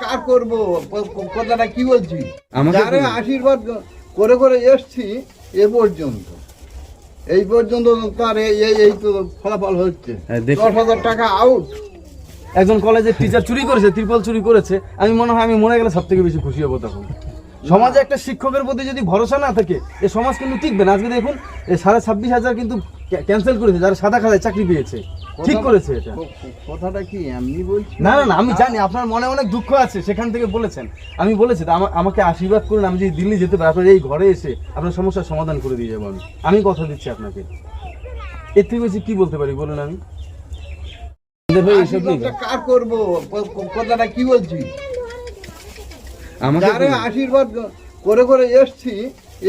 কার করব? ক- ক- কথাটা কি বলছি? যারে আশীর্বাদ করে করে এসছি এ পর্যন্ত। এই পর্যন্ত তার এই এই- এই তো ফলাফল হচ্ছে। হ্যাঁ, দশ হাজার টাকা আউট একজন কলেজের টিচার চুরি করেছে ত্রিপল চুরি করেছে। আমি মনে হয় আমি মনে গেলে সব থেকে বেশি খুশি হব তখন। সমাজে একটা শিক্ষকের প্রতি যদি ভরসা না থাকে এ সমাজ কিন্তু টিকবে না। আজকে দেখুন সাড়ে ছাব্বিশ হাজার কিন্তু ক্যান্সেল করেছে যারা সাদা খাতায় চাকরি পেয়েছে। ঠিক করেছে এটা। কথাটা কি এমনি বলছি? না না না আমি জানি আপনার মনে অনেক দুঃখ আছে সেখান থেকে বলেছেন। আমি বলেছি আমাকে আশীর্বাদ করুন আমি যে দিল্লি যেতে পারি আপনার এই ঘরে এসে আপনার সমস্যার সমাধান করে দিয়ে যাব আমি। আমি কথা দিচ্ছি আপনাকে। এর থেকে বেশি কি বলতে পারি বলুন আমি? কার করব? কথাটা কি বলছি? আমাকে আশীর্বাদ করে করে এসছি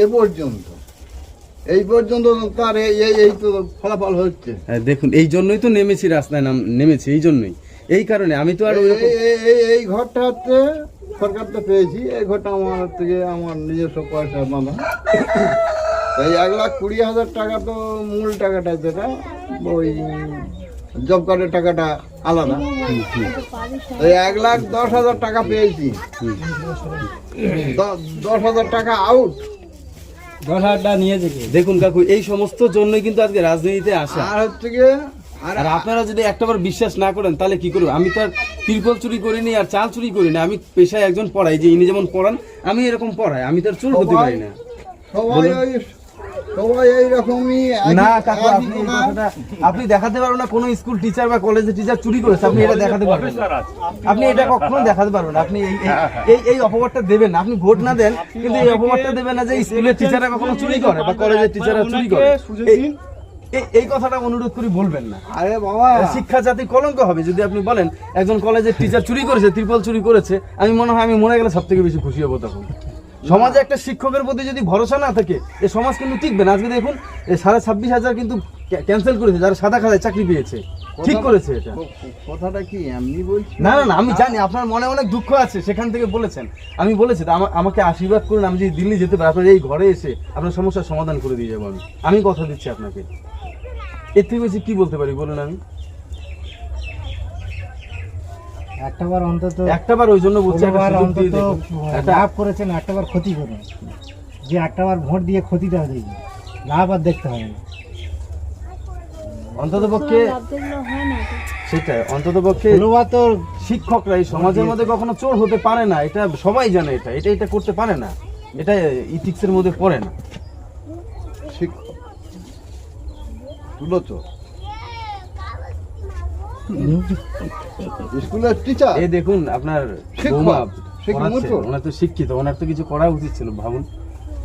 এ পর্যন্ত। এই পর্যন্ত তার এই এই- তো ফলাফল হচ্ছে। হ্যাঁ, দেখুন এই জন্যই তো নেমেছি রাস্তায় নাম নেমেছি এই জন্যই। এই কারণে আমি তো আর এই- এই- ঘরটা হচ্ছে সরকার তো পেয়েছি এই ঘরটা আমার থেকে আমার নিজস্ব পয়সা বাঁধা। এই এক লাখ কুড়ি হাজার টাকা তো মূল টাকাটা যেটা ওই জব কার্ডের টাকাটা আলাদা। এই এক লাখ দশ হাজার টাকা পেয়েছি। দশ হাজার টাকা আউট দশ হাজার টাকা নিয়ে থেকে দেখুন কাকু এই সমস্ত জন্যই কিন্তু আজকে রাজনীতিতে আসা। আর হচ্ছে গিয়ে আর আর আপনারা যদি একটাবার বিশ্বাস না করেন তাহলে কি করব? আমি তো আর ত্রিপল চুরি করিনি আর চাল চুরি করিনি আমি পেশায় একজন পড়াই। যে ইনি যেমন পড়ান আমি এরকম পড়াই আমি তো আর চুর হতে পারি না। সবাই না কাকু আপনি দেখাতে পারবেন না কোনো স্কুল টিচার বা কলেজের টিচার চুরি করেছে আপনি এটা দেখাতে পারবেন আপনি এটা কখনো দেখাতে পারবেন আপনি এই- এই- এই এই অপবাদটা দেবেন না আপনি ভোট না দেন কিন্তু এই অপবাদটা দেবেন না যে স্কুলের টিচাররা কখনো চুরি করে বা কলেজের টিচাররা চুরি করে। এই কথাটা অনুরোধ করি বলবেন না। আরে বাবা। শিক্ষা জাতি কলঙ্ক হবে যদি আপনি বলেন একজন কলেজের টিচার চুরি করেছে ত্রিপল চুরি করেছে আমি মনে হয় আমি মনে গেলে সব থেকে বেশি খুশি হব তখন। সমাজে একটা শিক্ষকের প্রতি যদি ভরসা না থাকে এ সমাজ কিন্তু টিকবে না। আজকে দেখুন এই সাড়ে ছাব্বিশ হাজার কিন্তু ক্যান্সেল করেছে যারা সাদা খাতায় চাকরি পেয়েছে। ঠিক করেছে এটা। কথাটা কি এমনি বলছি? না না না আমি জানি আপনার মনে অনেক দুঃখ আছে সেখান থেকে বলেছেন। আমি বলেছি আমাকে আশীর্বাদ করুন আমি যদি দিল্লি যেতে পারি আপনার এই ঘরে এসে আপনার সমস্যার সমাধান করে দিয়ে যাব আমি। আমি কথা দিচ্ছি আপনাকে। এর থেকে বেশি কি বলতে পারি বলুন আমি? একটা বার অন্তত একটা বার ওই জন্য বলছি একটা অন্তত লাভ করেছেন ক্ষতি করুন। যে একটা বার ভোট দিয়ে ক্ষতিটা দেখি লাভ আর দেখতে হবে না। অন্তত পক্ষে হয়। সেটাই অন্তত পক্ষে তো। শিক্ষকরা এই সমাজের মধ্যে কখনো চোর হতে পারে না এটা সবাই জানে এটা এটা এটা করতে পারে না এটা ইথিক্সের মধ্যে পড়ে না। শিক্ষক তুলো তো। স্কুলের টিচার এই দেখুন আপনার বৌমা পড়াচ্ছে, ওনার তো শিক্ষিত ওনার তো কিছু করা উচিত ছিল ভাবুন।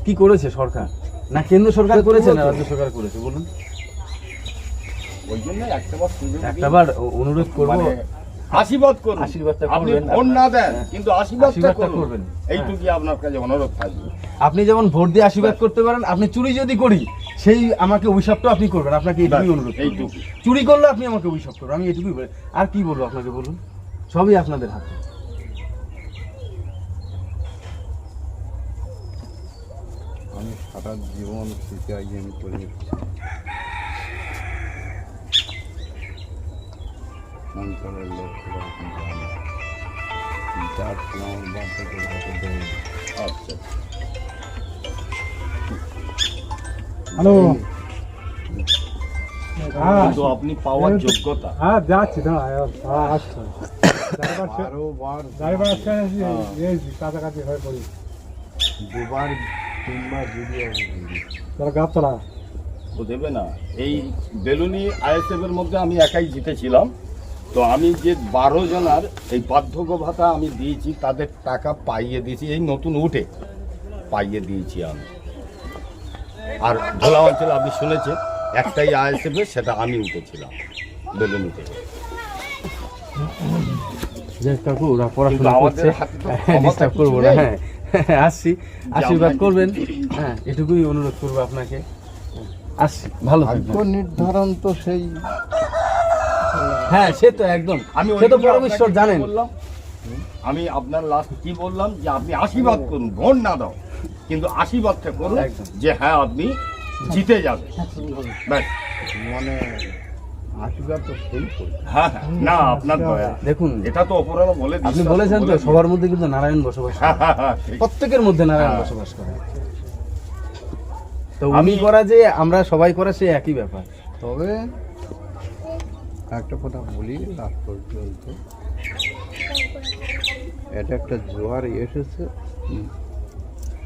কি করেছে সরকার? না কেন্দ্র সরকার করেছে না রাজ্য সরকার করেছে বলুন। একটাবার অনুরোধ করব। মানে আশীর্বাদ করুন। আশীর্বাদটা আপনি না দেন কিন্তু আশীর্বাদটা আশীর্বাদটা করবেন। এইটুকুই আপনার কাছে অনুরোধ থাকবে। আপনি যেমন ভোট দিয়ে আশীর্বাদ করতে পারেন আপনি চুরি যদি করি সেই আমাকে অভিশাপটা আপনি করবেন আপনাকে এইটুকুই ব্যাস, অনুরোধ চুরি করলে আপনি আমাকে অভিশাপ করবেন আমি এটুকুই বলি। আর কি বলব আপনাকে বলুন? সবই আপনাদের হাতে। আমি সারা জীবন সিপিআই আমি করে। অঞ্চলের লোকেরা যার আমার বাপ থেকে হ্যালো হ্যাঁ কিন্তু আপনি পাওয়ার যোগ্যতা। হ্যাঁ যাচ্ছি দাঁড়া হ্যাঁ আসছো। বারো বার ড্রাইভার আসছে কাছাকাছি হয়ে পড়ি। দুবার তিনবার ভিডিও তোরা গাবতলা ও দেবে না। এই বেলুনি আইএসএফ এর মধ্যে আমি একাই জিতেছিলাম। তো আমি যে বারো জনার এই বার্ধক্য ভাতা আমি দিয়েছি তাদের টাকা পাইয়ে দিয়েছি। এই নতুন উঠে পাইয়ে দিয়েছি আমি। আর ভোলা অঞ্চলে আপনি শুনেছেন একটাই আইএসএফ সেটা আমি উঠেছিলাম বেলুনিতে যে কাকু ওরা পড়াশোনা করছে। ডিস্টার্ব করব না। হ্যাঁ আসছি। আশীর্বাদ করবেন। হ্যাঁ এটুকুই অনুরোধ করব আপনাকে। আসছি ভালো নির্ধারণ তো সেই। হ্যাঁ সে তো একদম। আমি সে তো পরমেশ্বর জানেন। বললাম? আমি আপনার লাস্ট কি বললাম? যে আপনি আশীর্বাদ করুন ভোট না দাও। কিন্তু আশীর্বাদটা করুন যে হ্যাঁ আপনি জিতে যাবেন। ব্যাস। মানে আশীর্বাদ তো হ্যাঁ হ্যাঁ, না আপনার দেখুন এটা তো বলে আপনি বলেছেন তো সবার মধ্যে কিন্তু নারায়ণ বসবাস হ্যাঁ, প্রত্যেকের মধ্যে নারায়ণ। বসবাস করে। তো আমি- করা যে আমরা সবাই করা সে একই ব্যাপার। তবে একটা কথা বলি লাস্ট পর্যন্ত। এটা একটা জোয়ার এসেছে।